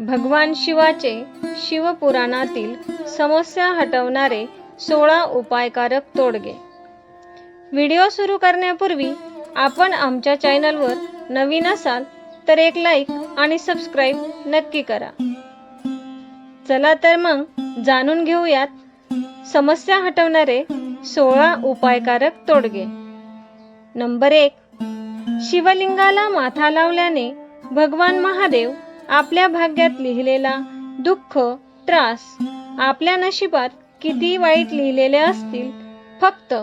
भगवान शिवाचे शिवपुराणातील समस्या हटवणारे सोळा उपायकारक तोडगे. व्हिडिओ सुरू करण्यापूर्वी आपण आमच्या चॅनलवर नवीन असाल तर एक लाईक आणि सबस्क्राईब नक्की करा. चला तर मग जाणून घेऊयात समस्या हटवणारे सोळा उपायकारक तोडगे. नंबर एक शिवलिंगाला माथा लावल्याने भगवान महादेव आपल्या भाग्यात लिहिलेला दुःख त्रास आपल्या नशिबात किती वाईट लिहिलेले असतील फक्त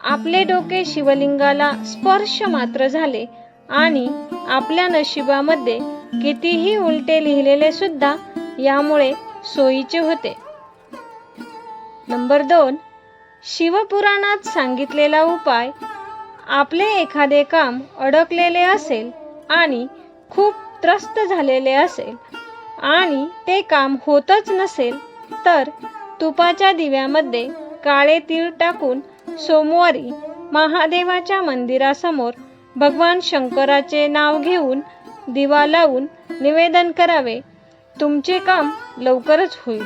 आपले डोके शिवलिंगाला स्पर्श मात्र झाले आणि आपल्या नशिबामध्ये कितीही उलटे लिहिलेले सुद्धा यामुळे सोयीचे होते. नंबर दोन शिवपुराणात सांगितलेला उपाय आपले एखादे काम अडकलेले असेल आणि खूप त्रस्त झालेले असेल आणि ते काम होतच नसेल तर तुपाच्या दिव्यामध्ये काळे तीळ टाकून सोमवारी महादेवाच्या मंदिरासमोर भगवान शंकराचे नाव घेऊन दिवा लावून निवेदन करावे. तुमचे काम लवकरच होईल.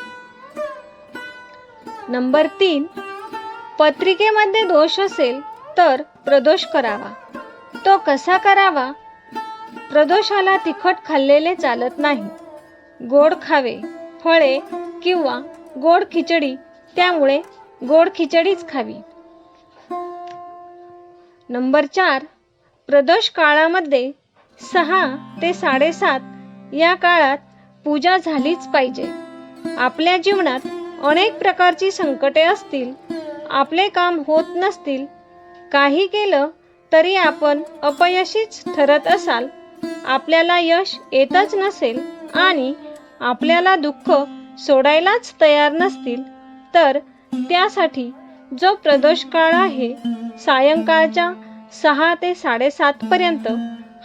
नंबर तीन. पत्रिकेमध्ये दोष असेल तर प्रदोष करावा. तो कसा करावा? प्रदोषाला तिखट खाल्लेले चालत नाही. गोड खावे फळे किंवा गोड खिचडी त्यामुळे गोड खिचडीच खावी. नंबर चार प्रदोष काळामध्ये सहा ते साडेसात या काळात पूजा झालीच पाहिजे. आपल्या जीवनात अनेक प्रकारची संकटे असतील आपले काम होत नसतील काही केलं तरी आपण अपयशीच ठरत असाल. आपल्याला यश येतच नसेल आणि आपल्याला दुःख सोडायलाच तयार नसतील तर त्यासाठी जो प्रदोष काळ आहे सायंकाळच्या सहा ते साडेसात पर्यंत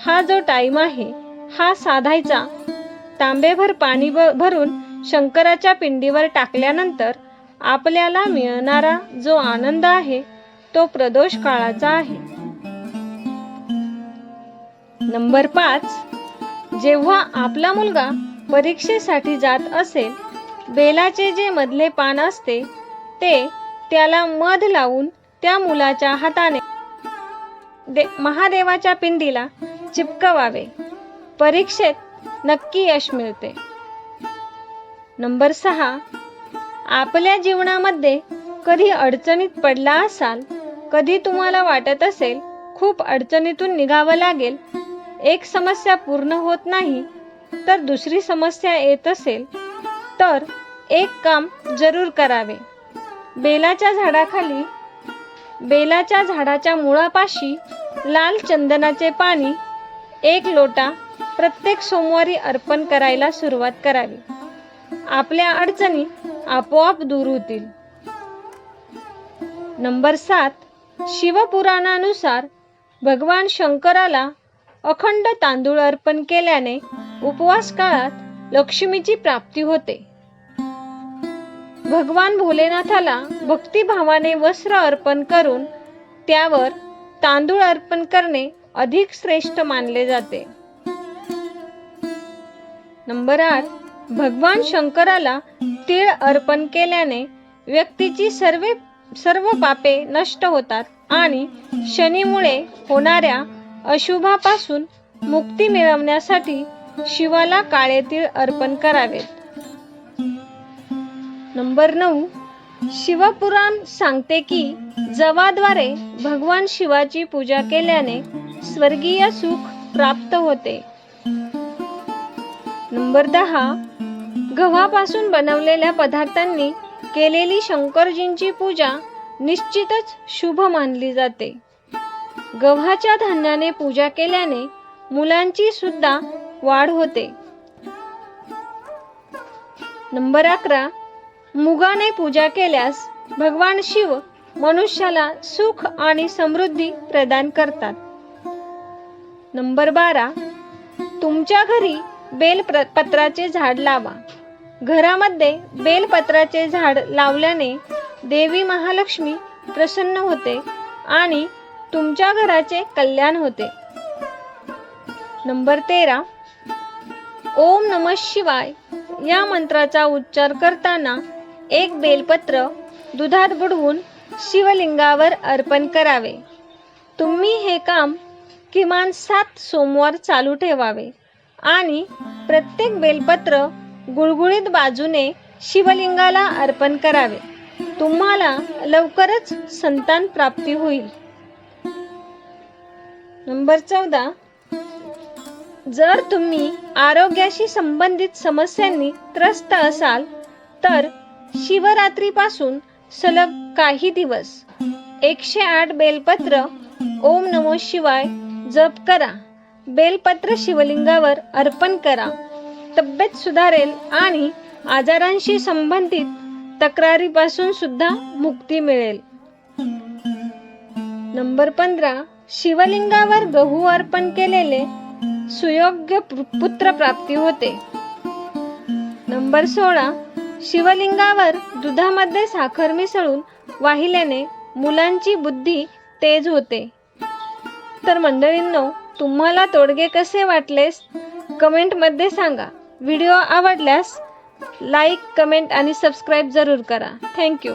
हा जो टाइम आहे हा साधायचा. तांबेभर पाणी भ- भरून शंकराच्या पिंडीवर टाकल्यानंतर आपल्याला मिळणारा जो आनंद आहे तो प्रदोष काळाचा आहे. नंबर पाच. जेव्हा आपला मुलगा परीक्षेसाठी जात असेल बेलाचे जे मधले पान असते ते त्याला मध लावून त्या मुलाच्या हाताने दे महादेवाच्या पिंडीला चिपकवावे. परीक्षेत नक्की यश मिळते. नंबर सहा. आपल्या जीवनामध्ये कधी अडचणीत पडला असाल कधी तुम्हाला वाटत असेल खूप अडचणीतून निघावं लागेल एक समस्या पूर्ण होत नाही तर दुसरी समस्या येत असेल तर एक काम जरूर करावे. बेलाच्या झाडाखाली बेलाच्या झाडाच्या मुळापाशी लाल चंदनाचे पाणी एक लोटा प्रत्येक सोमवारी अर्पण करायला सुरुवात करावी. आपल्या अडचणी आपोआप दूर होतील. नंबर सात शिवपुराणानुसार भगवान शंकराला अखंड तांदूळ अर्पण केल्याने उपवास काळात लक्ष्मीची प्राप्ती होते. भगवान भोलेनाथाला भक्तिभावाने वस्त्र अर्पण करून त्यावर तांदूळ अर्पण करणे अधिक श्रेष्ठ मानले जाते. नंबर आठ भगवान शंकराला तीळ अर्पण केल्याने व्यक्तीची सर्व सर्व पापे नष्ट होतात आणि शनीमुळे होणाऱ्या अशुभापासून मुक्ती मिळवण्यासाठी शिवाला काळे तीळ अर्पण करावेत. नंबर नऊ. शिवपुराण सांगते की जवाद्वारे भगवान शिवाची पूजा केल्याने स्वर्गीय सुख प्राप्त होते. नंबर दहा. गव्हापासून बनवलेल्या पदार्थांनी केलेली शंकरजींची पूजा निश्चितच शुभ मानली जाते. गव्हाच्या धान्याने पूजा केल्याने मुलांची सुद्धा वाढ होते. नंबर अकरा. मुगाने पूजा केल्यास भगवान शिव मनुष्याला सुख आणि समृद्धी प्रदान करतात. नंबर बारा. तुमच्या घरी बेल प्र- पत्राचे झाड लावा. घरामध्ये बेलपत्राचे झाड लावल्याने देवी महालक्ष्मी प्रसन्न होते आणि तुमच्या घराचे कल्याण होते. नंबर तेरा. ओम नम शिवाय या मंत्राचा उच्चार करताना एक बेलपत्र दुधात बुडवून शिवलिंगावर अर्पण करावे. तुम्ही हे काम किमान सात सोमवार चालू ठेवावे. आणि प्रत्येक बेलपत्र गुळगुळीत बाजूने शिवलिंगाला अर्पण करावे. तुम्हाला लवकरच संतान प्राप्ती होईल. नंबर चौदा. जर तुम्ही आरोग्याशी संबंधित समस्यांनी त्रस्त असाल तर शिवरात्रीपासून सलग काही दिवस. एकशे आठ बेलपत्र ओम नमो शिवाय जप करा. बेलपत्र शिवलिंगावर अर्पण करा. तब्येत सुधारेल आणि आजारांशी संबंधित तक्रारीपासून सुद्धा मुक्ती मिळेल. नंबर पंधरा. शिवलिंगावर गहू अर्पण केलेले सुयोग्य पु- पुत्र प्राप्ती होते. नंबर सोळा. शिवलिंगावर दुधामध्ये साखर मिसळून वाहिल्याने मुलांची बुद्धी तेज होते. तर मंडळींनो तुम्हाला तोडगे कसे वाटलेस? कमेंटमध्ये सांगा. व्हिडिओ आवडल्यास लाईक कमेंट आणि सबस्क्राईब जरूर करा. थँक्यू.